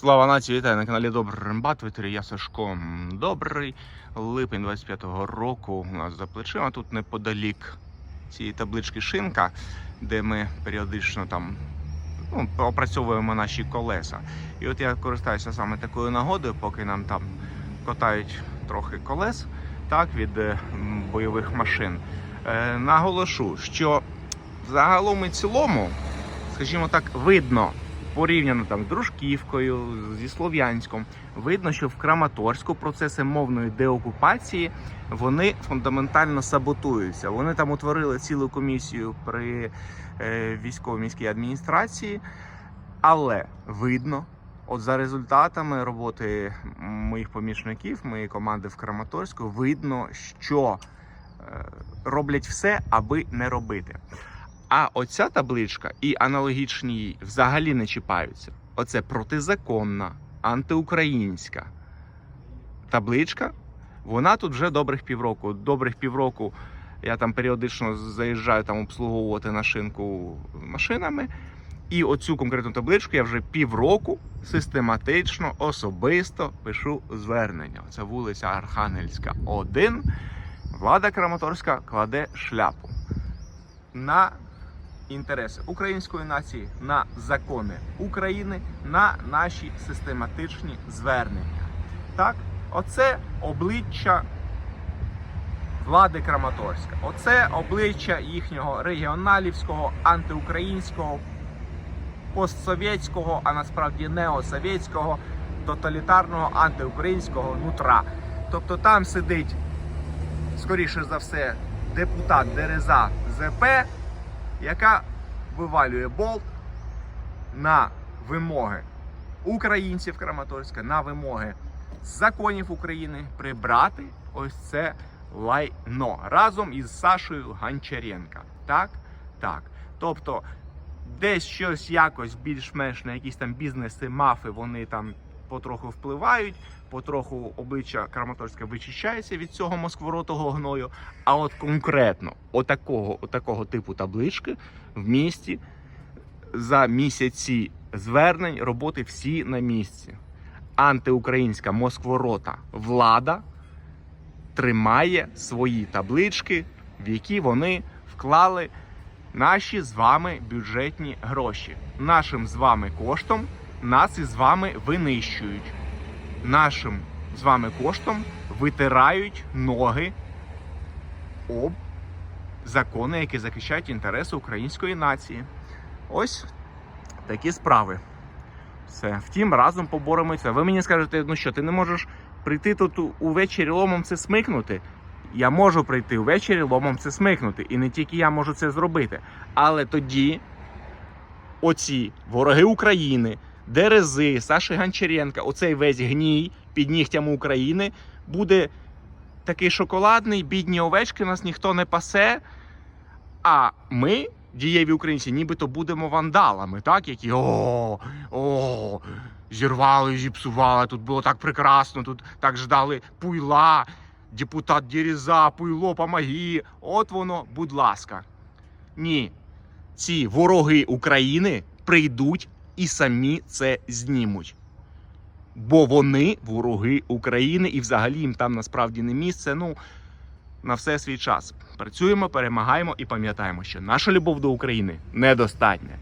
Слава нації, вітаю на каналі Добрий Рембат. Вітері я Сашко. Добрий липень 25-го року. У нас за плечима тут неподалік цієї таблички шинка, де ми періодично там ну, опрацьовуємо наші колеса. І от я користаюся саме такою нагодою, поки нам там катають трохи колес так, від е, бойових машин. Е, наголошу, що загалом і цілому, скажімо так, видно порівняно там з Дружківкою, зі Слов'янськом, видно, що в Краматорську процеси мовної деокупації вони фундаментально саботуються. Вони там утворили цілу комісію при е, військовій міській адміністрації, але видно. От за результатами роботи моїх помічників, моєї команди в Краматорську, видно, що е, роблять все, аби не робити. А оця табличка і аналогічні їй взагалі не чіпаються. Оце протизаконна, антиукраїнська табличка. Вона тут вже добрих півроку. Добрих півроку я там періодично заїжджаю там обслуговувати на шинку машинами. І оцю конкретну табличку я вже півроку систематично, особисто пишу звернення. Це вулиця Архангельська, 1. Влада Краматорська кладе шляпу на інтереси української нації, на закони України, на наші систематичні звернення. Так, оце обличчя влади Краматорська. Оце обличчя їхнього регіоналівського, антиукраїнського, постсовєтського, а насправді неосовєтського, тоталітарного антиукраїнського нутра. Тобто там сидить, скоріше за все, депутат Дереза ЗП, яка вивалює болт на вимоги українців Краматорська, на вимоги законів України прибрати ось це лайно разом із Сашою Гончаренка. Так? Так. Тобто десь щось якось більш-менш на якісь там бізнеси, мафи, вони там потроху впливають, потроху обличчя Краматорська вичищається від цього москворотого гною. А от конкретно отакого, отакого типу таблички в місті за місяці звернень роботи всі на місці. Антиукраїнська москворота влада тримає свої таблички, в які вони вклали наші з вами бюджетні гроші. Нашим з вами коштом нас із вами винищують. Нашим з вами коштом витирають ноги об закони, які захищають інтереси української нації. Ось такі справи. Все. Втім, разом поборемося. Ви мені скажете, ну що, ти не можеш прийти тут увечері ломом це смикнути? Я можу прийти увечері ломом це смикнути. І не тільки я можу це зробити. Але тоді оці вороги України, Дерези, Саші Гончаренка, оцей весь гній під нігтями України буде такий шоколадний, бідні овечки, нас ніхто не пасе. А ми, дієві українці, нібито будемо вандалами, так? Які о, о, зірвали, зіпсували, тут було так прекрасно, тут так ждали пуйла, депутат Дєріза, пуйло, помоги. От воно, будь ласка. Ні, ці вороги України прийдуть і самі це знімуть. Бо вони вороги України, і взагалі їм там насправді не місце. Ну, на все свій час. Працюємо, перемагаємо і пам'ятаємо, що наша любов до України недостатня.